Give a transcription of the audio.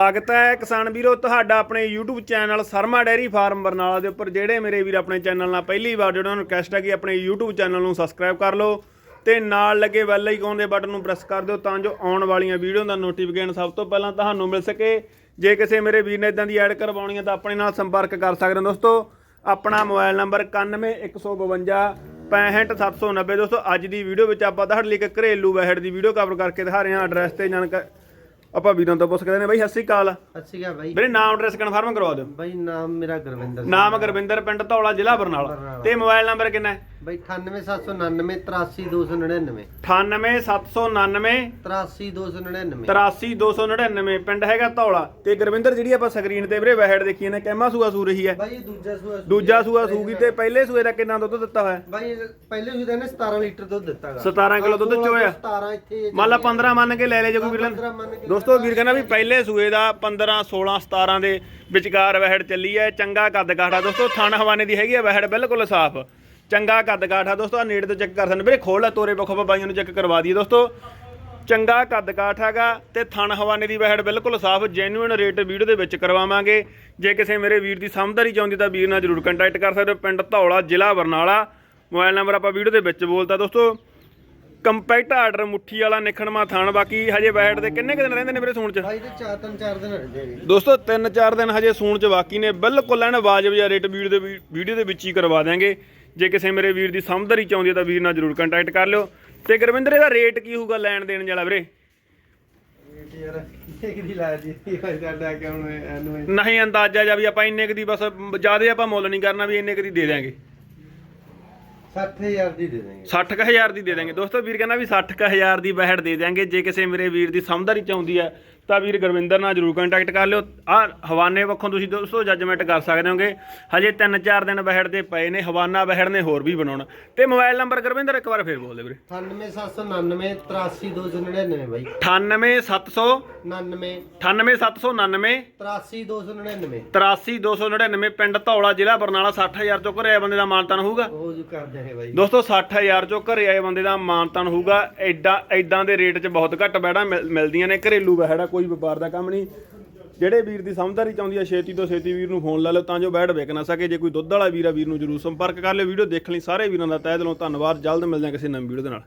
ਸਵਾਗਤ ਹੈ ਕਿਸਾਨ ਵੀਰੋ, ਤੁਹਾਡਾ ਆਪਣੇ YouTube channel Sharma dairy farm Barnala ਦੇ ਉੱਪਰ, ਜਿਹੜੇ ਮੇਰੇ ਵੀਰ ਆਪਣੇ ਚੈਨਲ ਨਾਲ ਪਹਿਲੀ ਵਾਰ ਜੁੜੇ ਉਹਨਾਂ ਨੂੰ ਰਿਕਵੈਸਟ ਹੈ ਕਿ ਆਪਣੇ YouTube ਚੈਨਲ ਨੂੰ ਸਬਸਕ੍ਰਾਈਬ ਕਰ ਲਓ ਤੇ ਨਾਲ ਲੱਗੇ ਬੈਲ ਆਈਕਨ ਦੇ ਬਟਨ ਨੂੰ ਪ੍ਰੈਸ ਕਰ ਦਿਓ ਤਾਂ ਜੋ ਆਉਣ ਵਾਲੀਆਂ ਵੀਡੀਓ ਦਾ ਨੋਟੀਫਿਕੇਸ਼ਨ ਸਭ ਤੋਂ ਪਹਿਲਾਂ ਤੁਹਾਨੂੰ ਮਿਲ ਸਕੇ। ਜੇ ਕਿਸੇ ਮੇਰੇ ਵੀਰ ਨੇ ਇਦਾਂ ਦੀ ਐਡ ਕਰਵਾਉਣੀ ਹੈ ਤਾਂ ਆਪਣੇ ਨਾਲ ਸੰਪਰਕ ਕਰ ਸਕਦੇ ਹੋ ਦੋਸਤੋ। ਆਪਣਾ ਮੋਬਾਈਲ ਨੰਬਰ 91152 65790 ਦੋਸਤੋ, ਅੱਜ ਦੀ ਵੀਡੀਓ ਵਿੱਚ ਆਪਾਂ ਤੁਹਾਡੇ ਲਈ ਇੱਕ ਘਰੇਲੂ ਵਹਿੜ ਦੀ ਵੀਡੀਓ ਕਵਰ ਕਰਕੇ ਦਿਖਾ ਰਹੇ ਹਾਂ। ਐਡਰੈਸ ਤੇ ਜਾਣਕਾਰੀ ਆਪਾਂ ਵੀਰਾਂ ਤੋਂ ਪੁੱਛ ਕੇ ਨੇ ਬਾਈ ਸਤਿ ਸ਼੍ਰੀ ਅਕਾਲ। ਅੱਛੀ ਗਾ ਬਾਈ। ਮੇਰੇ ਨਾਮ ਐਡਰੈਸ ਕਨਫਰਮ ਕਰਵਾ ਦਿਓ। ਬਾਈ ਨਾਮ ਮੇਰਾ ਗੁਰਵਿੰਦਰ ਸਿੰਘ। ਨਾਮ ਗੁਰਵਿੰਦਰ ਪਿੰਡ ਧੌਲਾ ਜ਼ਿਲ੍ਹਾ ਬਰਨਾਲਾ। ਤੇ ਮੋਬਾਈਲ ਨੰਬਰ ਕਿੰਨਾ ਹੈ? ਬਾਈ 98799 83299 98799 83299 83299 ਪਿੰਡ ਹੈਗਾ ਧੌਲਾ। ਤੇ ਗੁਰਵਿੰਦਰ ਜਿਹੜੀ ਆਪਾਂ ਸਕਰੀਨ ਤੇ ਵੀਰੇ ਵਹਿੜ ਦੇਖੀ ਨੇ ਕਹਿਮਾ ਸੂਆ ਸੂ ਰਹੀ ਹੈ। ਬਾਈ ਇਹ ਦੂਜਾ ਸੂਆ ਦੂਜਾ ਸੂਆ ਸੂਗੀ ਤੇ ਪਹਿਲੇ ਸੂਏ ਦਾ ਕਿੰਨਾ ਦੁੱਧ ਦਿੱਤਾ ਹੋਇਆ? ਬਾਈ ਇਹ ਪਹਿਲੇ ਸੂਏ ਦਾ ਇਹਨੇ 17 ਲੀਟਰ ਦੁੱਧ ਦਿੱਤਾਗਾ। 17 ਕਿਲੋ ਦੁੱਧ ਚੋਇਆ 17 ਇੱਥੇ ਮੰਨ ਲਾ 15 ਮੰਨ ਕੇ ਲੈ ਲੈ ਜੇ ਕੋਈ ਵੀਰ ਲੈਂਦਾ 15 ਮੰਨ ਕੇ ਦੋਸਤੋ ਵੀਰ ਕਹਿੰਦਾ ਵੀ ਪਹਿਲੇ ਸੂਏ ਦਾ 15 16 17 ਦੇ ਵਿਚਕਾਰ ਵਹਿੜ ਚੱਲੀ ਹੈ ਚੰਗਾ ਕੱਦ ਕਾਠਾ। ਦੋਸਤੋ ਥਣ ਹਵਾਨੇ ਦੀ ਹੈਗੀ ਹੈ ਵਹਿੜ ਬਿਲਕੁਲ ਸਾਫ਼। ਚੰਗਾ ਕੱਦ ਕਾਠਾ ਦੋਸਤੋ ਆ ਨੇੜੇ ਤੋਂ ਚੈੱਕ ਕਰ ਸਕਦੇ ਵੀਰੇ ਖੋਲ ਲੈ ਤੋਰੇ ਪੱਖੋਂ ਬਾਈਆਂ ਨੂੰ ਚੈੱਕ ਕਰਵਾ ਦਈਏ ਦੋਸਤੋ। ਚੰਗਾ ਕੱਦ ਕਾਠ ਹੈਗਾ ਤੇ ਥਣ ਹਵਾਨੇ ਦੀ ਵਹਿੜ ਬਿਲਕੁਲ ਸਾਫ਼ ਜੈਨੂਇਨ ਰੇਟ ਵੀਡੀਓ ਦੇ ਵਿੱਚ ਕਰਵਾਵਾਂਗੇ। ਜੇ ਕਿਸੇ ਮੇਰੇ ਵੀਰ ਦੀ ਸਮਝਦਾਰੀ ਚਾਹੁੰਦੀ ਤਾਂ ਵੀਰ ਨਾਲ ਜਰੂਰ ਕੰਟੈਕਟ ਕਰ ਸਕਦੇ ਹੋ। ਪਿੰਡ ਧੌਲਾ ਜ਼ਿਲ੍ਹਾ ਬਰਨਾਲਾ। ਮੋਬਾਈਲ ਨੰਬਰ ਆਪਾਂ ਵੀਡੀਓ ਦੇ ਵਿੱਚ ਬੋਲਤਾ ਦੋਸਤੋ। ਕੰਪੈਕਟ ਆਰਡਰ ਮੁੱਠੀ ਵਾਲਾ ਨਿਖਣਮਾ ਥਾਣ ਬਾਕੀ ਹਜੇ ਬੈਠ ਦੇ ਕਿੰਨੇ ਕੁ ਦਿਨ ਰਹਿੰਦੇ ਨੇ ਵੀਰੇ ਸੂਣ ਚ? ਬਾਈ ਤੇ ਚਾਰ ਤਿੰਨ ਚਾਰ ਦਿਨ ਰਹਿੰਦੇ ਨੇ। ਦੋਸਤੋ 3-4 ਦਿਨ ਹਜੇ ਸੂਣ ਚ ਬਾਕੀ ਨੇ। ਬਿਲਕੁਲ ਐਨ ਵਾਜਬ ਜਿਹਾ ਰੇਟ ਵੀਡੀਓ ਦੇ ਵੀਡੀਓ ਦੇ ਵਿੱਚ ਹੀ ਕਰਵਾ ਦਿਆਂਗੇ। ਜੇ ਕਿਸੇ ਮੇਰੇ ਵੀਰ ਦੀ ਸਮਝਦਾਰੀ ਚਾਹੁੰਦੀ ਹੈ ਤਾਂ ਵੀਰ ਨਾਲ ਜਰੂਰ ਕੰਟੈਕਟ ਕਰ ਲਿਓ। ਤੇ ਗੁਰਵਿੰਦਰ ਇਹਦਾ ਰੇਟ ਕੀ ਹੋਊਗਾ ਲੈਣ ਦੇਣ ਵਾਲਾ ਵੀਰੇ? ਨਹੀਂ ਅੰਦਾਜ਼ਾ ਜਾਂ ਵੀ ਆਪਾਂ ਇੰਨੇ ਕੁ ਦੀ ਬਸ ਜ਼ਿਆਦਾ ਆਪਾਂ ਮੁੱਲ ਨਹੀਂ ਕਰਨਾ ਵੀ ਇੰਨੇ ਕੁ ਦੀ ਦੇ ਦਿਆਂਗੇ। 60000 ਦੀ ਦੇ ਦੇਣਗੇ 60000 ਦੀ ਦੇ ਦਾਂਗੇ ਦੋਸਤੋ ਵੀਰ ਕਹਿੰਦਾ ਵੀ 60000 ਦੀ ਬਹਿੜ ਦੇ ਦਿਆਂਗੇ। ਜੇ ਕਿਸੇ ਮੇਰੇ ਵੀਰ ਦੀ ਸਮਝਦਾਰੀ ਚਾਹੁੰਦੀ ਹੈ ਤਾਂ ਵੀਰ ਗੁਰਵਿੰਦਰ ਨਾਲ ਜਰੂਰ ਕੰਟੈਕਟ ਕਰ ਲਿਓ। ਆ ਹਵਾਨੇ ਪੱਖੋਂ ਤੁਸੀਂ ਦੋਸਤੋ ਜੱਜਮੈਂਟ ਕਰ ਸਕਦੇ ਹੋਗੇ। ਹਜੇ 3-4 ਦਿਨ ਬਹਿੜ ਦੇ ਪਏ ਨੇ ਹਵਾਨਾ ਬਹਿੜ ਨੇ ਹੋਰ ਵੀ ਬਣਾਉਣਾ। ਤੇ ਮੋਬਾਈਲ ਨੰਬਰ ਗੁਰਵਿੰਦਰ ਇੱਕ ਵਾਰ ਫੇਰ ਬੋਲ ਦੇ ਵੀਰੇ। 98799 83299 ਬਾਈ। 98700 99 98799 83299 83299 ਪਿੰਡ ਧੌਲਾ ਜ਼ਿਲ੍ਹਾ ਬਰਨਾਲਾ 60000 ਚੋਂ ਘਰੇ ਆਏ ਬੰਦੇ ਦਾ ਮਾਨਤਾਨ ਹੋਊਗਾ। ਉਹ ਜੋ ਕਰਦੇ ਨੇ ਬਾਈ। ਦੋਸਤੋ 60000 ਚੋਂ ਘਰੇ ਆਏ ਬੰਦੇ ਦਾ ਮਾਨਤਾਨ ਹੋਊਗਾ। ਐਡਾ ਐਦਾਂ ਦੇ ਰੇਟ 'ਚ ਬਹੁਤ ਘੱਟ ਬੈੜਾ ਮਿਲਦੀਆਂ ਨੇ। ਘਰੇਲੂ ਕੋਈ ਕੋਈ ਵਪਾਰ ਦਾ ਕੰਮ ਨਹੀਂ। ਜਿਹੜੇ ਵੀਰ ਦੀ ਸਮਝਦਾਰੀ ਚਾਹੁੰਦੀ ਆ, ਛੇਤੀ ਤੋਂ ਛੇਤੀ ਵੀਰ ਨੂੰ ਫੋਨ ਲਾ ਲਓ, ਤਾਂ ਜੋ ਬੈਠ ਵਿਕ ਨਾ ਸਕੇ। ਜੇ ਕੋਈ ਦੁੱਧ ਵਾਲਾ ਵੀਰ ਆ, ਵੀਰ ਨੂੰ ਜਰੂਰ ਸੰਪਰਕ ਕਰ ਲਿਓ। ਵੀਡੀਓ ਦੇਖਣ ਲਈ ਸਾਰੇ ਵੀਰਾਂ ਦਾ ਤਹਿ ਦਿਲੋਂ ਧੰਨਵਾਦ। ਜਲਦ ਮਿਲਦੇ ਹਾਂ ਕਿਸੇ ਨਵੀਂ ਵੀਡੀਓ ਦੇ ਨਾਲ।